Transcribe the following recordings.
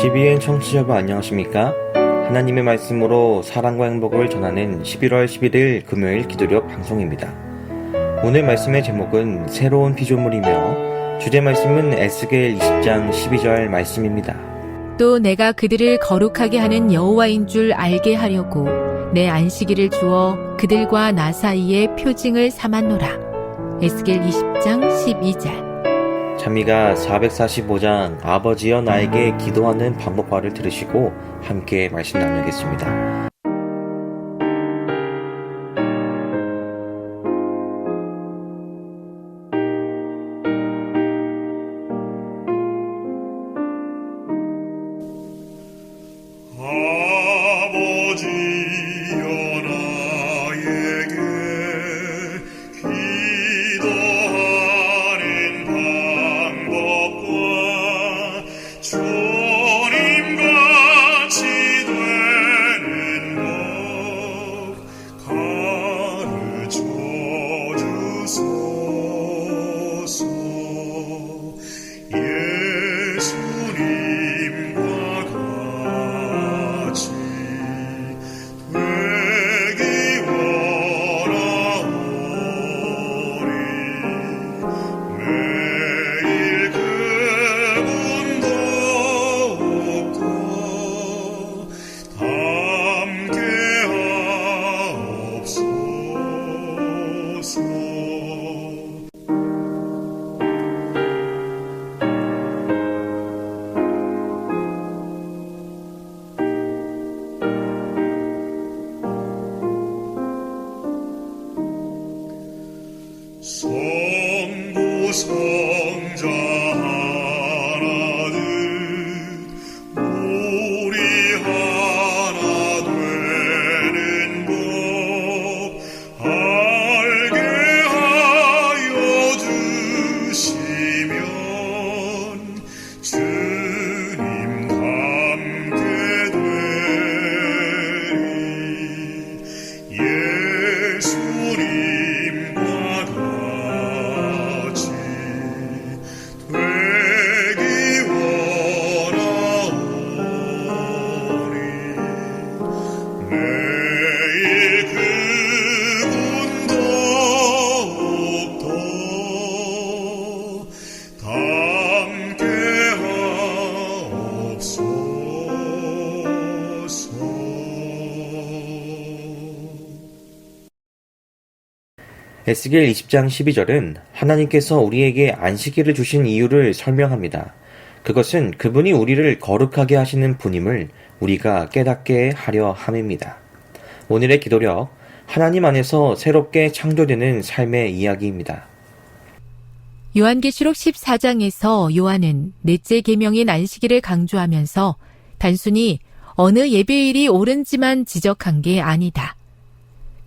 CBN 청취자 여러분 안녕하십니까? 하나님의 말씀으로 사랑과 행복을 전하는 11월 11일 금요일 기도력 방송입니다. 오늘 말씀의 제목은 새로운 피조물이며 주제 말씀은 에스겔 20장 12절 말씀입니다. 또 내가 그들을 거룩하게 하는 여호와인 줄 알게 하려고 내 안식일을 주어 그들과 나 사이에 표징을 삼았노라. 에스겔 20장 12절. 찬미가 445장 아버지여 나에게 기도하는 방법화를 들으시고 함께 말씀 나누겠습니다. 주 에스겔 20장 12절은 하나님께서 우리에게 안식일을 주신 이유를 설명합니다. 그것은 그분이 우리를 거룩하게 하시는 분임을 우리가 깨닫게 하려 함입니다. 오늘의 기도력, 하나님 안에서 새롭게 창조되는 삶의 이야기입니다. 요한계시록 14장에서 요한은 넷째 계명인 안식일을 강조하면서 단순히 어느 예배일이 옳은지만 지적한 게 아니다.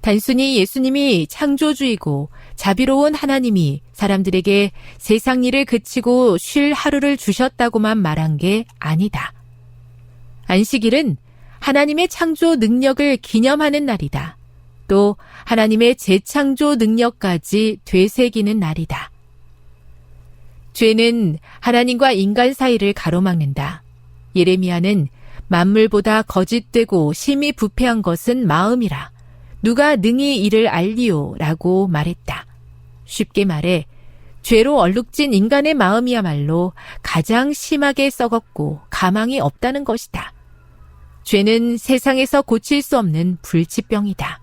단순히 예수님이 창조주이고 자비로운 하나님이 사람들에게 세상 일을 그치고 쉴 하루를 주셨다고만 말한 게 아니다. 안식일은 하나님의 창조 능력을 기념하는 날이다. 또 하나님의 재창조 능력까지 되새기는 날이다. 죄는 하나님과 인간 사이를 가로막는다. 예레미야는 만물보다 거짓되고 심히 부패한 것은 마음이라. 누가 능히 이를 알리오 라고 말했다. 쉽게 말해, 죄로 얼룩진 인간의 마음이야말로 가장 심하게 썩었고 가망이 없다는 것이다. 죄는 세상에서 고칠 수 없는 불치병이다.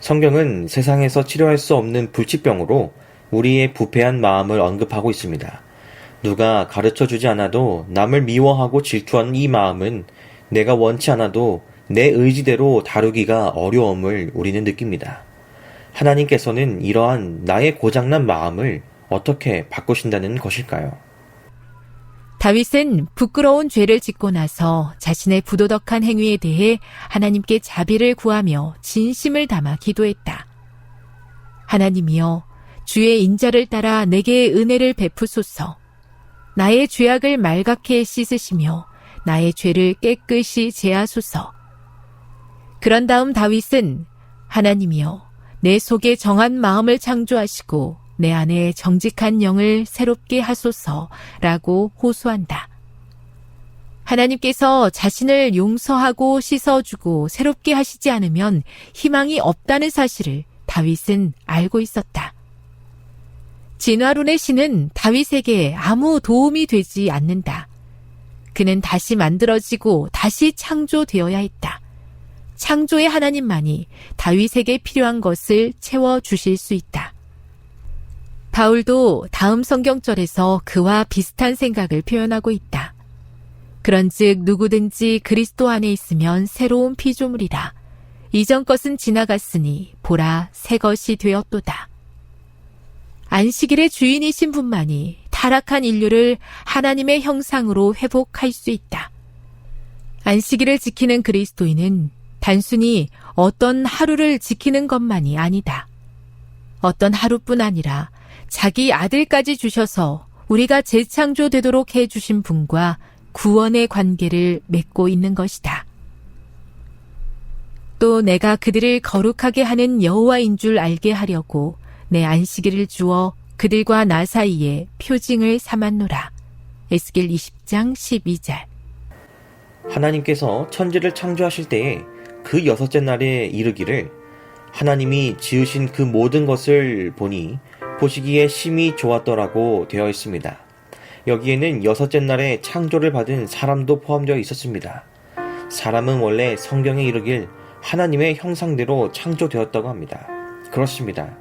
성경은 세상에서 치료할 수 없는 불치병으로 우리의 부패한 마음을 언급하고 있습니다. 누가 가르쳐 주지 않아도 남을 미워하고 질투하는 이 마음은 내가 원치 않아도 내 의지대로 다루기가 어려움을 우리는 느낍니다. 하나님께서는 이러한 나의 고장난 마음을 어떻게 바꾸신다는 것일까요? 다윗은 부끄러운 죄를 짓고 나서 자신의 부도덕한 행위에 대해 하나님께 자비를 구하며 진심을 담아 기도했다. 하나님이여, 주의 인자를 따라 내게 은혜를 베푸소서. 나의 죄악을 말갛게 씻으시며 나의 죄를 깨끗이 제하소서. 그런 다음 다윗은 하나님이여 내 속에 정한 마음을 창조하시고 내 안에 정직한 영을 새롭게 하소서라고 호소한다. 하나님께서 자신을 용서하고 씻어주고 새롭게 하시지 않으면 희망이 없다는 사실을 다윗은 알고 있었다. 진화론의 신은 다윗에게 아무 도움이 되지 않는다. 그는 다시 만들어지고 다시 창조되어야 했다. 창조의 하나님만이 다윗에게 필요한 것을 채워 주실 수 있다. 바울도 다음 성경절에서 그와 비슷한 생각을 표현하고 있다. 그런즉 누구든지 그리스도 안에 있으면 새로운 피조물이라. 이전 것은 지나갔으니 보라 새 것이 되었도다. 안식일의 주인이신 분만이 타락한 인류를 하나님의 형상으로 회복할 수 있다. 안식일을 지키는 그리스도인은 단순히 어떤 하루를 지키는 것만이 아니다. 어떤 하루뿐 아니라 자기 아들까지 주셔서 우리가 재창조되도록 해 주신 분과 구원의 관계를 맺고 있는 것이다. 또 내가 그들을 거룩하게 하는 여호와인 줄 알게 하려고 내 안식일을 주어 그들과 나 사이에 표징을 삼았노라. 에스겔 20장 12절. 하나님께서 천지를 창조하실 때에 그 여섯째 날에 이르기를 하나님이 지으신 그 모든 것을 보니 보시기에 심히 좋았더라고 되어 있습니다. 여기에는 여섯째 날에 창조를 받은 사람도 포함되어 있었습니다. 사람은 원래 성경에 이르길 하나님의 형상대로 창조되었다고 합니다. 그렇습니다.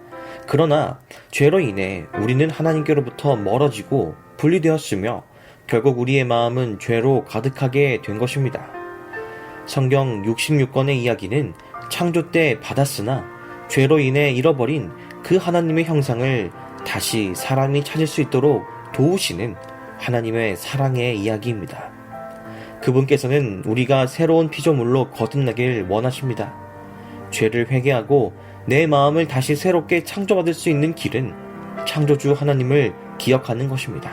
그러나 죄로 인해 우리는 하나님께로부터 멀어지고 분리되었으며 결국 우리의 마음은 죄로 가득하게 된 것입니다. 성경 66권의 이야기는 창조 때 받았으나 죄로 인해 잃어버린 그 하나님의 형상을 다시 사람이 찾을 수 있도록 도우시는 하나님의 사랑의 이야기입니다. 그분께서는 우리가 새로운 피조물로 거듭나길 원하십니다. 죄를 회개하고 내 마음을 다시 새롭게 창조받을 수 있는 길은 창조주 하나님을 기억하는 것입니다.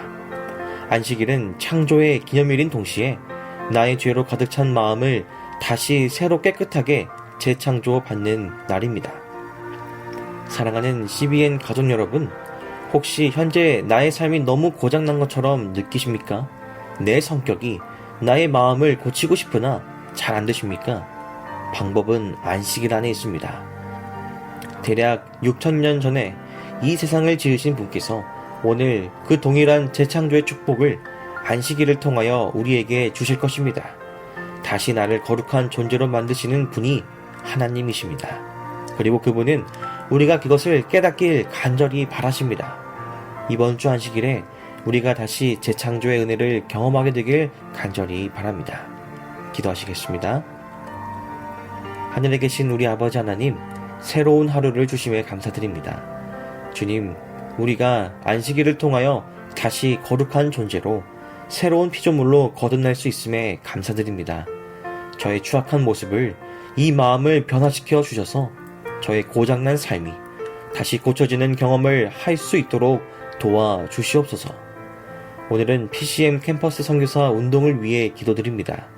안식일은 창조의 기념일인 동시에 나의 죄로 가득 찬 마음을 다시 새로 깨끗하게 재창조 받는 날입니다. 사랑하는 CBN 가족 여러분, 혹시 현재 나의 삶이 너무 고장난 것처럼 느끼십니까? 내 성격이 나의 마음을 고치고 싶으나 잘 안 되십니까? 방법은 안식일 안에 있습니다. 대략 6천년 전에 이 세상을 지으신 분께서 오늘 그 동일한 재창조의 축복을 안식일을 통하여 우리에게 주실 것입니다. 다시 나를 거룩한 존재로 만드시는 분이 하나님이십니다. 그리고 그분은 우리가 그것을 깨닫길 간절히 바라십니다. 이번 주 안식일에 우리가 다시 재창조의 은혜를 경험하게 되길 간절히 바랍니다. 기도하시겠습니다. 하늘에 계신 우리 아버지 하나님, 새로운 하루를 주심에 감사드립니다. 주님, 우리가 안식일을 통하여 다시 거룩한 존재로 새로운 피조물로 거듭날 수 있음에 감사드립니다. 저의 추악한 모습을 이 마음을 변화시켜 주셔서 저의 고장난 삶이 다시 고쳐지는 경험을 할 수 있도록 도와 주시옵소서. 오늘은 PCM 캠퍼스 선교사 운동을 위해 기도드립니다.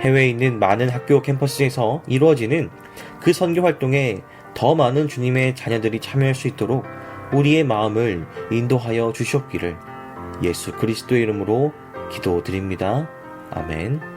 해외에 있는 많은 학교 캠퍼스에서 이루어지는 그 선교 활동에 더 많은 주님의 자녀들이 참여할 수 있도록 우리의 마음을 인도하여 주시옵기를 예수 그리스도의 이름으로 기도드립니다. 아멘.